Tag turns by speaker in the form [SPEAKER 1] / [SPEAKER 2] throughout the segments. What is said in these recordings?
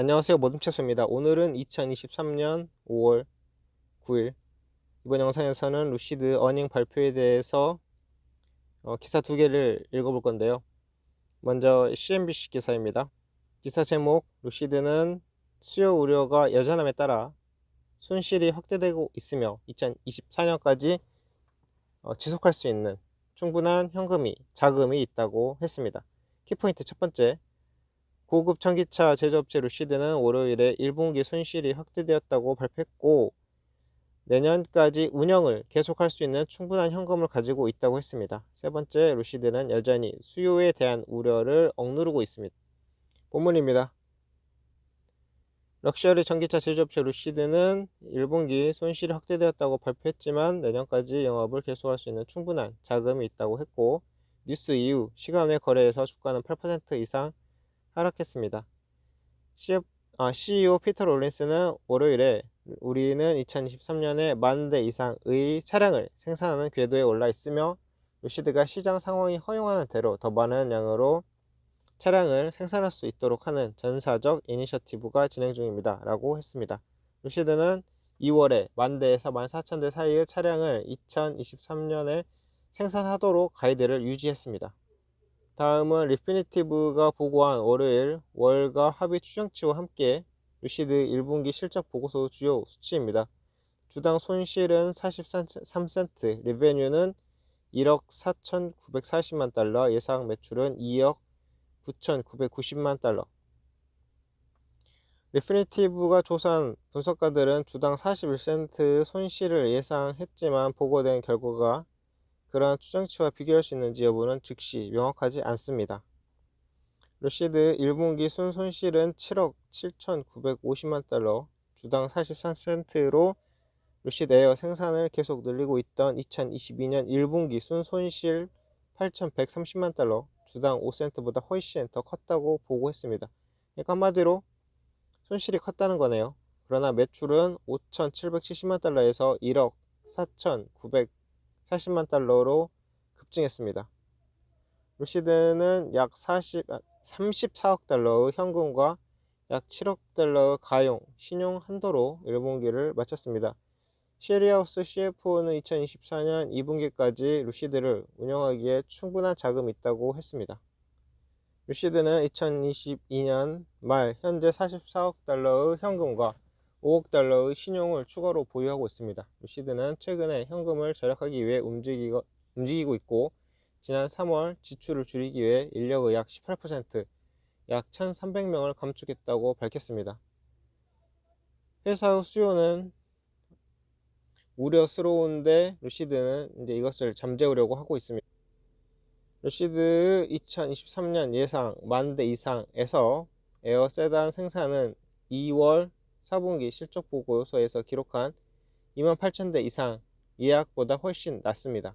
[SPEAKER 1] 안녕하세요. 모둠채소입니다. 오늘은 2023년 5월 9일. 이번 영상에서는 루시드 어닝 발표에 대해서 어, 기사 두 개를 읽어볼 건데요. 먼저 CNBC 기사입니다. 기사 제목 루시드는 수요 우려가 여전함에 따라 손실이 확대되고 있으며 2024년까지 어, 지속할 수 있는 충분한 현금이 자금이 있다고 했습니다. 키포인트 첫 번째 고급 전기차 제조업체 루시드는 월요일에 1분기 손실이 확대되었다고 발표했고 내년까지 운영을 계속할 수 있는 충분한 현금을 가지고 있다고 했습니다. 세 번째, 루시드는 여전히 수요에 대한 우려를 억누르고 있습니다. 본문입니다. 럭셔리 전기차 제조업체 루시드는 1분기 손실이 확대되었다고 발표했지만 내년까지 영업을 계속할 수 있는 충분한 자금이 있다고 했고 뉴스 이후 시간 외 거래에서 주가는 8% 이상 하락했습니다. CF, 아, CEO 피터 롤린스는 월요일에 우리는 2023년에 만 대 이상의 차량을 생산하는 궤도에 올라 있으며 루시드가 시장 상황이 허용하는 대로 더 많은 양으로 차량을 생산할 수 있도록 하는 전사적 이니셔티브가 진행 중입니다. 라고 했습니다. 루시드는 2월에 만 대에서 만 4천 대 사이의 차량을 2023년에 생산하도록 가이드를 유지했습니다. 다음은 리피니티브가 보고한 월요일 월가 합의 추정치와 함께 루시드 1분기 실적 보고서 주요 수치입니다. 주당 손실은 43센트, 리베뉴는 1억 4,940만 달러, 예상 매출은 2억 9,990만 달러. 리피니티브가 조사한 분석가들은 주당 41센트 손실을 예상했지만 보고된 결과가 그러한 추정치와 비교할 수 있는지 여부는 즉시 명확하지 않습니다. 러시드 1분기 순 손실은 7억 7,950만 달러, 주당 43센트로 러시드 에어 생산을 계속 늘리고 있던 2022년 1분기 순 손실 8,130만 달러, 주당 5센트보다 훨씬 더 컸다고 보고했습니다. 그러니까 한마디로 손실이 컸다는 거네요. 그러나 매출은 5,770만 달러에서 1억 4,900 40만 달러로 급증했습니다. 루시드는 약 40, 34억 달러의 현금과 약 7억 달러의 가용, 신용 한도로 1분기를 마쳤습니다. 시리하우스 CFO는 2024년 2분기까지 루시드를 운영하기에 충분한 자금이 있다고 했습니다. 루시드는 2022년 말 현재 44억 달러의 현금과 5억 달러의 신용을 추가로 보유하고 있습니다. 루시드는 최근에 현금을 절약하기 위해 움직이고, 움직이고 있고 지난 3월 지출을 줄이기 위해 인력의 약 18%, 약 1,300명을 감축했다고 밝혔습니다. 회사의 수요는 우려스러운데 루시드는 이제 이것을 잠재우려고 하고 있습니다. 루시드 2023년 예상 만 대 이상에서 에어 세단 생산은 2월 4분기 실적 보고서에서 기록한 28,000대 이상 예약보다 훨씬 낮습니다.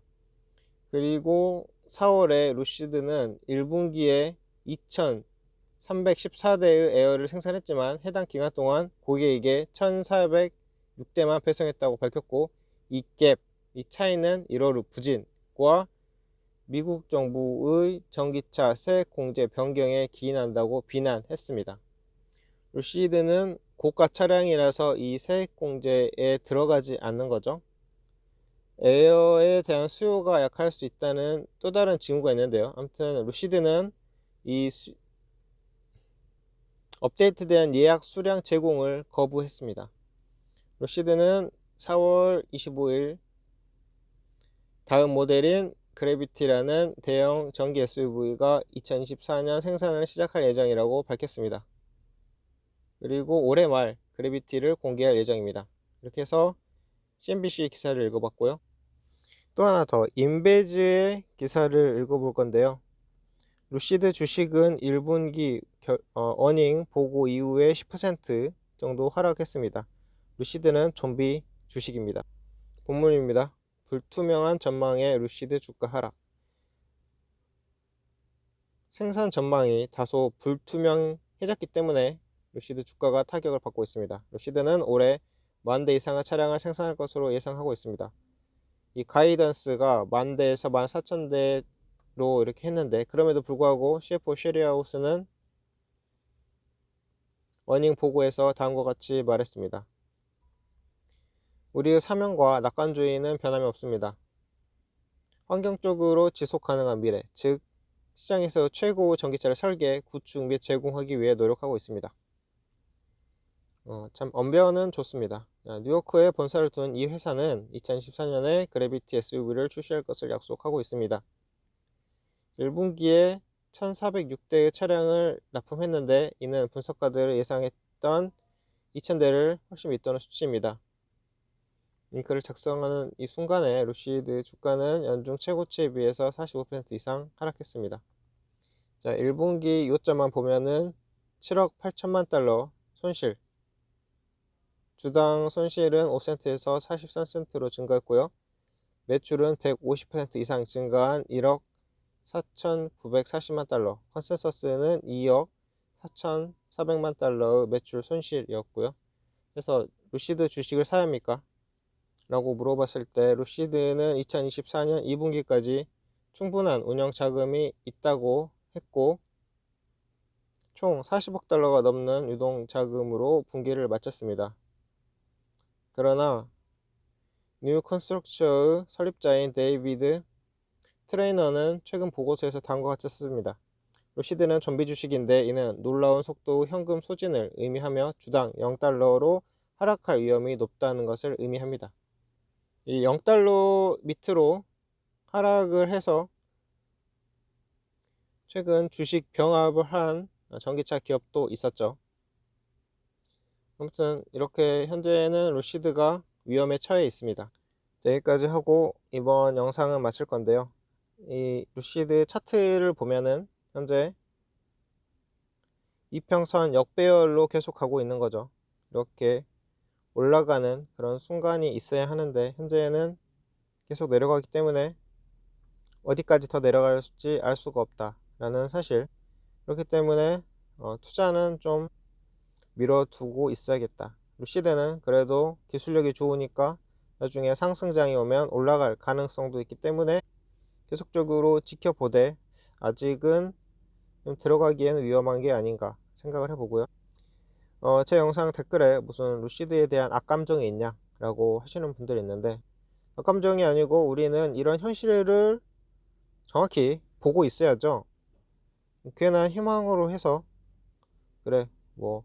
[SPEAKER 1] 그리고 4월에 루시드는 1분기에 2,314대의 에어를 생산했지만 해당 기간 동안 고객에게 1,406대만 배송했다고 밝혔고 이 갭, 이 차이는 1월 후 부진과 미국 정부의 전기차 세액 공제 변경에 기인한다고 비난했습니다. 루시드는 고가 차량이라서 이 세액 공제에 들어가지 않는 거죠. 에어에 대한 수요가 약할 수 있다는 또 다른 징후가 있는데요. 아무튼 루시드는 이 수... 업데이트된 예약 수량 제공을 거부했습니다. 루시드는 4월 25일 다음 모델인 그래비티라는 대형 전기 SUV가 2024년 생산을 시작할 예정이라고 밝혔습니다. 그리고 올해 말 그래비티를 공개할 예정입니다. 이렇게 해서 CNBC 기사를 읽어봤고요. 또 하나 더 인베즈의 기사를 읽어볼 건데요. 루시드 주식은 1분기 결, 어, 어닝 보고 이후에 10% 정도 하락했습니다. 루시드는 좀비 주식입니다. 본문입니다. 불투명한 전망의 루시드 주가 하락. 생산 전망이 다소 불투명해졌기 때문에 루시드 주가가 타격을 받고 있습니다. 루시드는 올해 만 대 이상의 차량을 생산할 것으로 예상하고 있습니다. 이 가이던스가 만 대에서 만 사천 대로 이렇게 했는데 그럼에도 불구하고 CFO 쉐리하우스는 어닝 보고에서 다음과 같이 말했습니다. 우리의 사명과 낙관주의는 변함이 없습니다. 환경적으로 지속 가능한 미래, 즉 시장에서 최고 전기차를 설계, 구축 및 제공하기 위해 노력하고 있습니다. 어, 참 언변은 좋습니다. 아, 뉴요크에 본사를 둔 이 회사는 2014년에 그래비티 SUV를 출시할 것을 약속하고 있습니다. 1분기에 1,406대의 차량을 납품했는데 이는 분석가들을 예상했던 2,000대를 훨씬 밑도는 수치입니다. 이 글을 작성하는 이 순간에 루시드 주가는 연중 최고치에 비해서 45% 이상 하락했습니다. 자, 1분기 요점만 보면은 7억 8천만 달러 손실. 주당 손실은 5센트에서 43센트로 증가했고요. 매출은 150% 이상 증가한 1억 4,940만 달러. 컨센서스는 2억 4,400만 달러의 매출 손실이었고요. 그래서 루시드 주식을 사야 합니까? 라고 물어봤을 때 루시드는 2024년 2분기까지 충분한 운영 자금이 있다고 했고 총 40억 달러가 넘는 유동 자금으로 분기를 마쳤습니다. 그러나 뉴 컨스트럭처의 설립자인 데이비드 트레이너는 최근 보고서에서 다음과 같이 썼습니다. 루시드는 좀비 주식인데 이는 놀라운 속도의 현금 소진을 의미하며 주당 0달러로 하락할 위험이 높다는 것을 의미합니다. 이 0달러 밑으로 하락을 해서 최근 주식 병합을 한 전기차 기업도 있었죠. 아무튼 이렇게 현재는 루시드가 위험에 처해 있습니다. 여기까지 하고 이번 영상은 마칠 건데요. 이 루시드 차트를 보면은 현재 이평선 역배열로 계속 가고 있는 거죠. 이렇게 올라가는 그런 순간이 있어야 하는데 현재는 계속 내려가기 때문에 어디까지 더 내려갈지 알 수가 없다라는 사실 그렇기 때문에 어, 투자는 좀 밀어두고 있어야겠다. 루시드는 그래도 기술력이 좋으니까 나중에 상승장이 오면 올라갈 가능성도 있기 때문에 계속적으로 지켜보되 아직은 좀 들어가기에는 위험한 게 아닌가 생각을 해보고요. 어, 제 영상 댓글에 무슨 루시드에 대한 악감정이 있냐? 라고 하시는 분들이 있는데 악감정이 아니고 우리는 이런 현실을 정확히 보고 있어야죠. 괜한 희망으로 해서 그래 뭐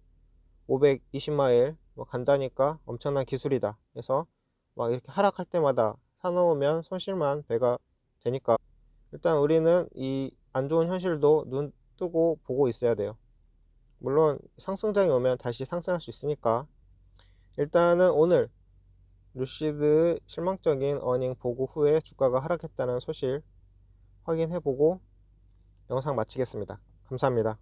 [SPEAKER 1] 520마일 뭐 간다니까 엄청난 기술이다 그래서 막 이렇게 하락할 때마다 사놓으면 손실만 배가 되니까 일단 우리는 이 안 좋은 현실도 눈 뜨고 보고 있어야 돼요 물론 상승장이 오면 다시 상승할 수 있으니까 일단은 오늘 루시드 실망적인 어닝 보고 후에 주가가 하락했다는 소식 확인해보고 영상 마치겠습니다. 감사합니다.